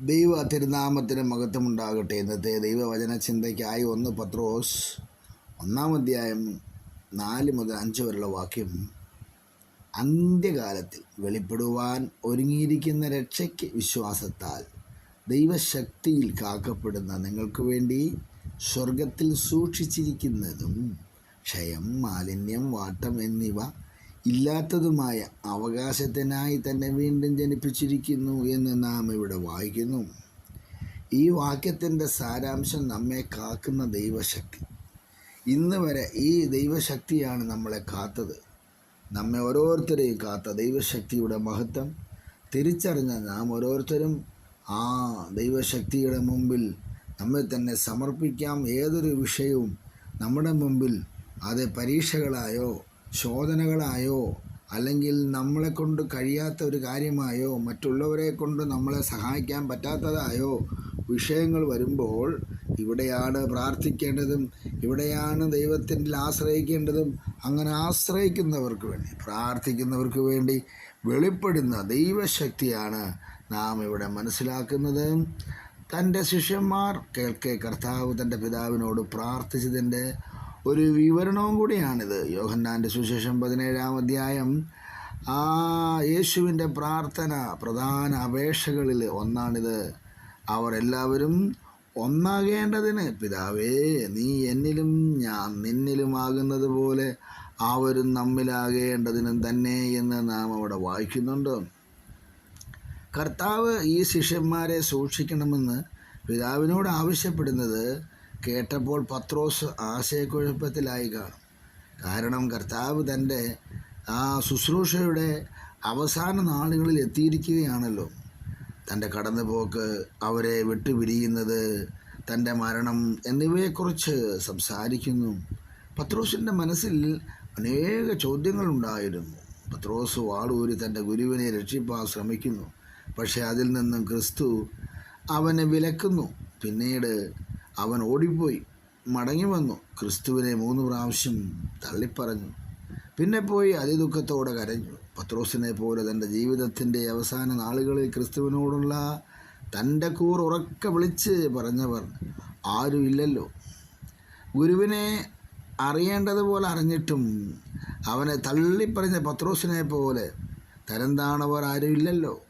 ദൈവ തിരുനാമത്തിന് മഹത്വമുണ്ടാകട്ടെ. ഇന്നത്തെ ദൈവവചന ചിന്തയ്ക്കായി ഒന്ന് പത്രോസ് ഒന്നാം അധ്യായം നാല് മുതൽ അഞ്ച് വരെയുള്ള വാക്യം. അന്ത്യകാലത്തിൽ വെളിപ്പെടുവാൻ ഒരുങ്ങിയിരിക്കുന്ന രക്ഷയ്ക്ക് വിശ്വാസത്താൽ ദൈവശക്തിയിൽ കാക്കപ്പെടുന്ന നിങ്ങൾക്ക് വേണ്ടി സ്വർഗത്തിൽ സൂക്ഷിച്ചിരിക്കുന്നതും ക്ഷയം മാലിന്യം വാട്ടം എന്നിവ ഇല്ലാത്തതുമായ അവകാശത്തിനായി തന്നെ വീണ്ടും ജനിപ്പിച്ചിരിക്കുന്നു എന്ന് നാം ഇവിടെ വായിക്കുന്നു. ഈ വാക്യത്തിന്റെ സാരാംശം നമ്മെ കാക്കുന്ന ദൈവശക്തി. ഇന്ന് വരെ ഈ ദൈവശക്തിയാണ് നമ്മളെ കാത്തത്. നമ്മെ ഓരോരുത്തരെയും കാത്ത ദൈവശക്തിയുടെ മഹത്വം. തിരിച്ചറിഞ്ഞ നാം ഓരോരുത്തരും ആ ദൈവശക്തിയുടെ മുമ്പിൽ നമ്മെ തന്നെ സമർപ്പിക്കാം. ഏതൊരു വിഷയവും നമ്മുടെ മുമ്പിൽ അത് പരീക്ഷകളായോ ശോധനകളായോ അല്ലെങ്കിൽ നമ്മളെ കൊണ്ട് കഴിയാത്ത ഒരു കാര്യമായോ മറ്റുള്ളവരെ കൊണ്ട് നമ്മളെ സഹായിക്കാൻ പറ്റാത്തതായോ വിഷയങ്ങൾ വരുമ്പോൾ ഇവിടെയാണ് പ്രാർത്ഥിക്കേണ്ടതും ഇവിടെയാണ് ദൈവത്തിന്റെ ആശ്രയിക്കേണ്ടതും അങ്ങനെ ആശ്രയിക്കുന്നവർക്ക് വേണ്ടി പ്രാർത്ഥിക്കുന്നവർക്ക് വേണ്ടി വെളിപ്പെടുന്ന ദൈവശക്തിയാണ് നാം ഇവിടെ മനസ്സിലാക്കുന്നത്. തന്റെ ശിഷ്യന്മാർ കേൾക്കെ കർത്താവ് തന്റെ പിതാവിനോട് പ്രാർത്ഥിച്ചതിന്റെ ഒരു വിവരണവും കൂടിയാണിത്. യോഹന്നാന്റെ സുശേഷം പതിനേഴാം അധ്യായം. ആ യേശുവിന്റെ പ്രാർത്ഥന പ്രധാന അപേക്ഷകളിൽ ഒന്നാണിത്. അവർ എല്ലാവരും ഒന്നാകേണ്ടതിന് പിതാവേ നീ എന്നിലും ഞാൻ നിന്നിലുമാകുന്നത് പോലെ അവരും നമ്മിലാകേണ്ടതിനും തന്നെ എന്ന് നാം അവിടെ വായിക്കുന്നുണ്ട്. കർത്താവ് ഈ ശിഷ്യന്മാരെ സൂക്ഷിക്കണമെന്ന് പിതാവിനോട് ആവശ്യപ്പെടുന്നത് കേട്ടപ്പോൾ പത്രോസ് ആശയക്കുഴപ്പത്തിലായി കാണും. കാരണം കർത്താവ് തന്റെ ആ ശുശ്രൂഷയുടെ അവസാന നാളുകളിൽ എത്തിയിരിക്കുകയാണല്ലോ. തന്റെ കടന്നുപോക്ക് അവരെ വിട്ടുപിരിയുന്നത് തന്റെ മരണം എന്നിവയെക്കുറിച്ച് സംസാരിക്കുന്നു. പത്രോസിന്റെ മനസ്സിൽ അനേക ചോദ്യങ്ങളുണ്ടായിരുന്നു പത്രോസ് വാളൂരി തന്റെ ഗുരുവിനെ രക്ഷിപ്പാൻ ശ്രമിക്കുന്നു. പക്ഷേ അതിൽ നിന്നും ക്രിസ്തു അവനെ വിലക്കുന്നു. പിന്നീട് അവൻ ഓടിപ്പോയി. മടങ്ങി വന്നു. ക്രിസ്തുവിനെ മൂന്ന് പ്രാവശ്യം തള്ളിപ്പറഞ്ഞു. പിന്നെ പോയി അതിദുഃഖത്തോടെ കരഞ്ഞു. പത്രോസിനെ പോലെ തന്റെ ജീവിതത്തിന്റെ അവസാന നാളുകളിൽ ക്രിസ്തുവിനോടുള്ള തന്റെ കൂർ ഉറക്കെ വിളിച്ച് പറഞ്ഞവർ ആരുമില്ലല്ലോ ഗുരുവിനെ അറിയേണ്ടതുപോലെ അറിഞ്ഞിട്ടും അവനെ തള്ളിപ്പറഞ്ഞ പത്രോസിനെ പോലെ തരംതാണവർ ആരുമില്ലല്ലോ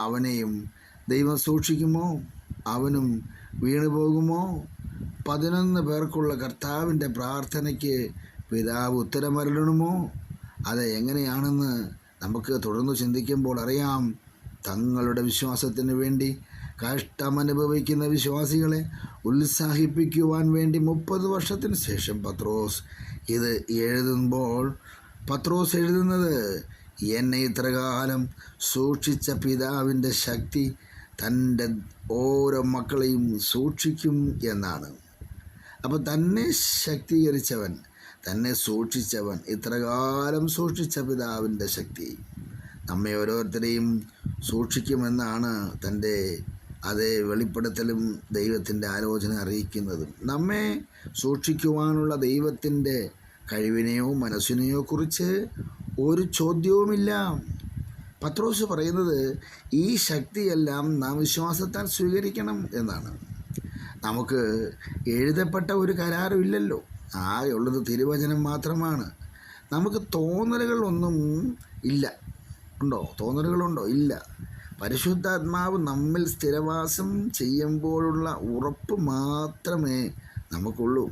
അവനെയും ദൈവം സൂക്ഷിക്കുമോ? അവനും വീണു പോകുമോ? പതിനൊന്ന് പേർക്കുള്ള കർത്താവിന്റെ പ്രാർത്ഥനയ്ക്ക് പിതാവ് ഉത്തരമരളണമോ? അത് എങ്ങനെയാണെന്ന് നമുക്ക് തുടർന്ന് ചിന്തിക്കുമ്പോൾ അറിയാം. തങ്ങളുടെ വിശ്വാസത്തിന് വേണ്ടി കഷ്ടമനുഭവിക്കുന്ന വിശ്വാസികളെ ഉത്സാഹിപ്പിക്കുവാൻ വേണ്ടി മുപ്പത് വർഷത്തിന് ശേഷം പത്രോസ് ഇത് എഴുതുമ്പോൾ പത്രോസ് എഴുതുന്നത് എന്നെ ഇത്രകാലം സൂക്ഷിച്ച പിതാവിന്റെ ശക്തി തന്റെ ഓരോ മക്കളെയും സൂക്ഷിക്കും എന്നാണ്. അപ്പോൾ തന്നെ ശക്തീകരിച്ചവൻ തന്നെ സൂക്ഷിച്ചവൻ ഇത്രകാലം സൂക്ഷിച്ച പിതാവിന്റെ ശക്തി നമ്മെ ഓരോരുത്തരെയും സൂക്ഷിക്കുമെന്നാണ് തന്റെ അതേ വെളിപ്പെടുത്തലും ദൈവത്തിന്റെ ആലോചന അറിയിക്കുന്നതും. നമ്മെ സൂക്ഷിക്കുവാനുള്ള ദൈവത്തിന്റെ കഴിവിനെയോ മനസ്സിനെയോ കുറിച്ച് ഒരു ചോദ്യവുമില്ല. പത്രോസ് പറയുന്നത് ഈ ശക്തിയെല്ലാം നാം വിശ്വാസത്താൽ സ്വീകരിക്കണം എന്നാണ്. നമുക്ക് എഴുതപ്പെട്ട ഒരു കരാറും ഇല്ലല്ലോ. ആകെയുള്ളത് തിരുവചനം മാത്രമാണ്. നമുക്ക് തോന്നലുകളൊന്നും ഇല്ല. ഉണ്ടോ? തോന്നലുകളുണ്ടോ? ഇല്ല. പരിശുദ്ധാത്മാവ് നമ്മിൽ സ്ഥിരവാസം ചെയ്യുമ്പോഴുള്ള ഉറപ്പ് മാത്രമേ നമുക്കുള്ളൂ.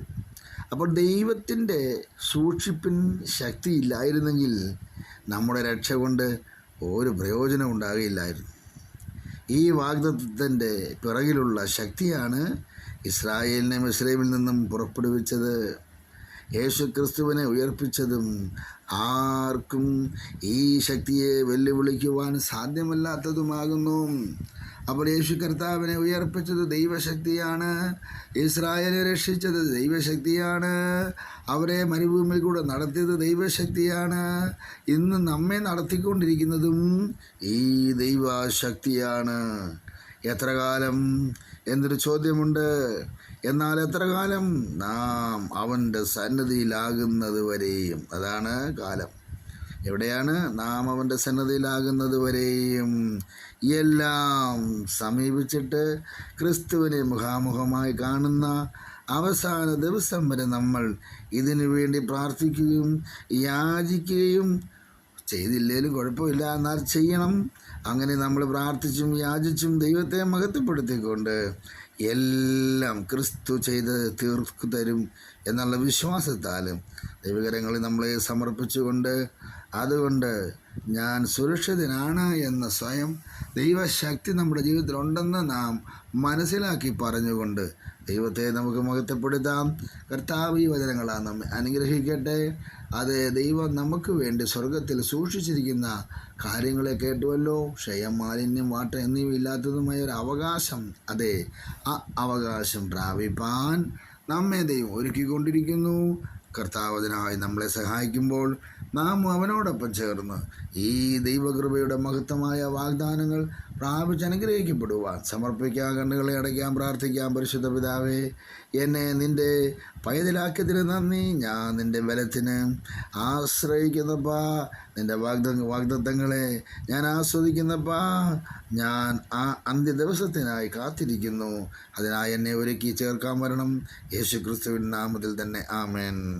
അപ്പോൾ ദൈവത്തിന്റെ സൂക്ഷിപ്പിൻ ശക്തി ഇല്ലായിരുന്നെങ്കിൽ നമ്മുടെ രക്ഷ കൊണ്ട് ഒരു പ്രയോജനം ഉണ്ടാകില്ലായിരുന്നു. ഈ വാഗ്ദത്വത്തിന്റെ പിറകിലുള്ള ശക്തിയാണ് ഇസ്രായേലിനെ മിസ്രൈമിൽ നിന്നും പുറപ്പെടുവിച്ചത്. യേശു ക്രിസ്തുവിനെ ഉയർപ്പിച്ചതും ആർക്കും ഈ ശക്തിയെ വെല്ലുവിളിക്കുവാൻ സാധ്യമല്ലാത്തതുമാകുന്നു. അപ്പോൾ യേശു കർത്താവിനെ ഉയർപ്പിച്ചത് ദൈവശക്തിയാണ്. ഇസ്രായേലെ രക്ഷിച്ചത് ദൈവശക്തിയാണ്. അവരെ മരുഭൂമിയിൽ കൂടെ നടത്തിയത് ദൈവശക്തിയാണ്. ഇന്ന് നമ്മെ നടത്തിക്കൊണ്ടിരിക്കുന്നതും ഈ ദൈവശക്തിയാണ്. എത്ര കാലം എന്നൊരു ചോദ്യമുണ്ട്. എന്നാൽ എത്ര കാലം? നാം അവന്റെ സന്നദ്ധിയിലാകുന്നത് വരെയും. അതാണ് കാലം. എവിടെയാണ്? നാം അവന്റെ സന്നദ്ധിയിലാകുന്നത് വരെയും. എല്ലാം സമീപിച്ചിട്ട് ക്രിസ്തുവിനെ മുഖാമുഖമായി കാണുന്ന അവസാന ദിവസം വരെ നമ്മൾ ഇതിനു വേണ്ടി പ്രാർത്ഥിക്കുകയും യാചിക്കുകയും ചെയ്തില്ലേലും കുഴപ്പമില്ല. എന്നാൽ ചെയ്യണം. അങ്ങനെ നമ്മൾ പ്രാർത്ഥിച്ചും യാചിച്ചും ദൈവത്തെ മഹത്വപ്പെടുത്തിക്കൊണ്ട് എല്ലാം ക്രിസ്തു ചെയ്ത് തീർക്കു തരും എന്നുള്ള വിശ്വാസത്താലും ദൈവകരങ്ങളിൽ നമ്മളെ സമർപ്പിച്ചുകൊണ്ട് അതുകൊണ്ട് ഞാൻ സുരക്ഷിതനാണ് എന്ന സ്വയം ദൈവശക്തി നമ്മുടെ ജീവിതത്തിലുണ്ടെന്ന് നാം മനസ്സിലാക്കി പറഞ്ഞുകൊണ്ട് ദൈവത്തെ നമുക്ക് മഹത്വപ്പെടുത്താം. കർത്താവ് ഈ വചനങ്ങളാണ് നമ്മെ അനുഗ്രഹിക്കട്ടെ. അത് ദൈവം നമുക്ക് വേണ്ടി സ്വർഗത്തിൽ സൂക്ഷിച്ചിരിക്കുന്ന കാര്യങ്ങളെ കേട്ടുവല്ലോ. ക്ഷയം മാലിന്യം വാട്ട എന്നിവയില്ലാത്തതുമായ ഒരു അവകാശം. അതെ ആ അവകാശം പ്രാപിപ്പാൻ നമ്മെ ദൈവം ഒരുക്കിക്കൊണ്ടിരിക്കുന്നു. കർത്താവതിനായി നമ്മളെ സഹായിക്കുമ്പോൾ നാം അവനോടൊപ്പം ചേർന്ന് ഈ ദൈവകൃപയുടെ മഹത്വമായ വാഗ്ദാനങ്ങൾ പ്രാപിച്ച് അനുഗ്രഹിക്കപ്പെടുവാൻ സമർപ്പിക്കാൻ കണ്ണുകളെ അടയ്ക്കാൻ പ്രാർത്ഥിക്കാം. പരിശുദ്ധ പിതാവേ എന്നെ നിന്റെ പൈതലാക്കിയതിന് നന്ദി. ഞാൻ നിന്റെ ബലത്തിന് ആശ്രയിക്കുന്നപ്പാ. നിന്റെ വാഗ്ദ വാഗ്ദത്തങ്ങളെ ഞാൻ ആസ്വദിക്കുന്നപ്പാ. ഞാൻ ആ അന്ത്യ ദിവസത്തിനായി കാത്തിരിക്കുന്നു. അതിനായി എന്നെ ഒരുക്കി ചേർക്കാൻ വരണം. യേശു ക്രിസ്തുവിൻ നാമത്തിൽ തന്നെ. ആമേൻ.